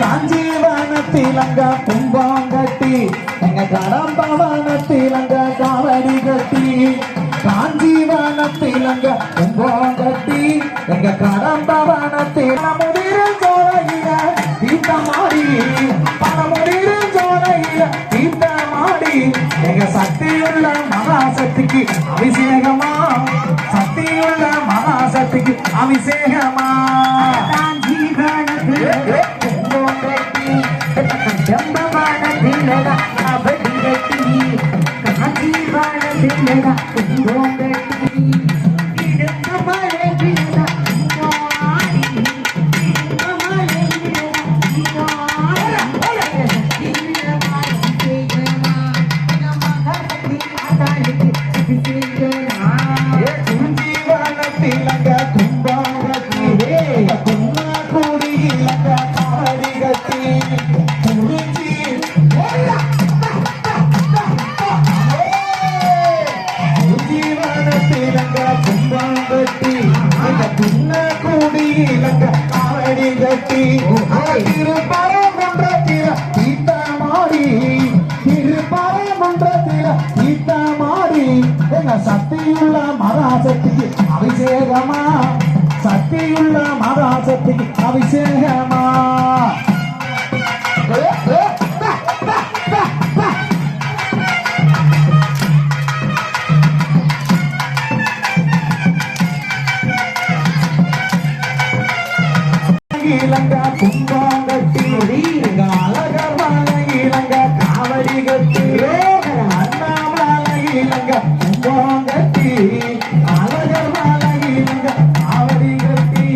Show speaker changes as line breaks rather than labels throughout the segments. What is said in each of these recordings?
காஞ்சிவனத்திலங்க கும்பம் கட்டி எங்க கடம்பவனத்திலங்க காவடி கட்டி. காஞ்சிவனத்திலங்க கும்பம் கட்டி எங்க கடம்பவனத்தில் முதிர சோழையில தீர்த்தமாடி பல முதிர சோழையில தீர்த்தமாடி எங்க சக்தியுள்ள மகாசக்திக்கு அபிஷேகமா? சக்தியுள்ள மகாசக்திக்கு அபிஷேகமா? குஞ்சீவனத்திலங்க காடி கட்டி திருப்பரங்குன்றத்தில தீர்த்தமாடி திருப்பரங்குன்றத்தில தீர்த்தமாடி எங்க சக்தியுள்ள மகாசக்திக்கு அபிஷேகமா? சக்தியுள்ள மகாசக்திக்கு அபிஷேகமா? இலங்க கும்பம் கட்டி எங்க அழகர் காவடி கட்டி அண்ணாமலை இலங்க கும்பம் கட்டி அழகர் மலை இலங்க காவடி கட்டி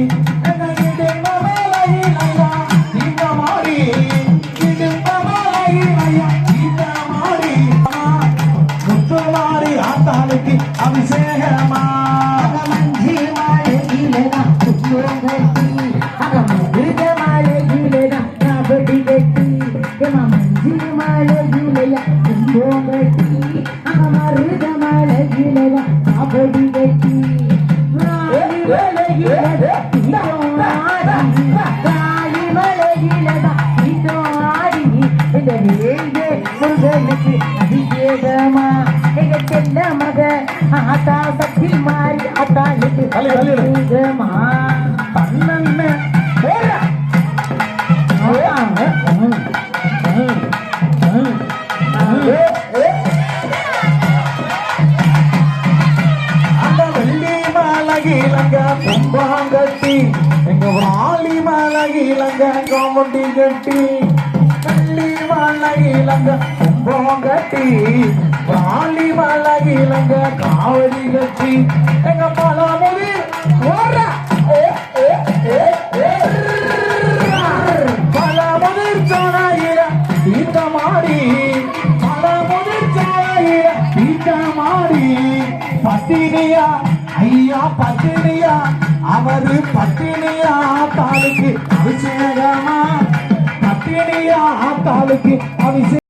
மக ஆத்தா சக்தி மாறி ஆத்தாளுக்கு
மலகிலங்க கும்பாங்கட்டி. எங்க வாலி மலகிலங்க கோமுண்டி கட்டி. கள்ளி வெள்ளி மலகிலங்க கும்பாங்கட்டி. வாலி மலகிலங்க காவடி கட்டி. எங்க பழமுதி ஓடுறா. பத்தினியா ஐயா பட்டினியா? அவரு பட்டினியா தாளுக்கு அபிஷேகமா? பட்டினியா தாளுக்கு அபிஷேகம்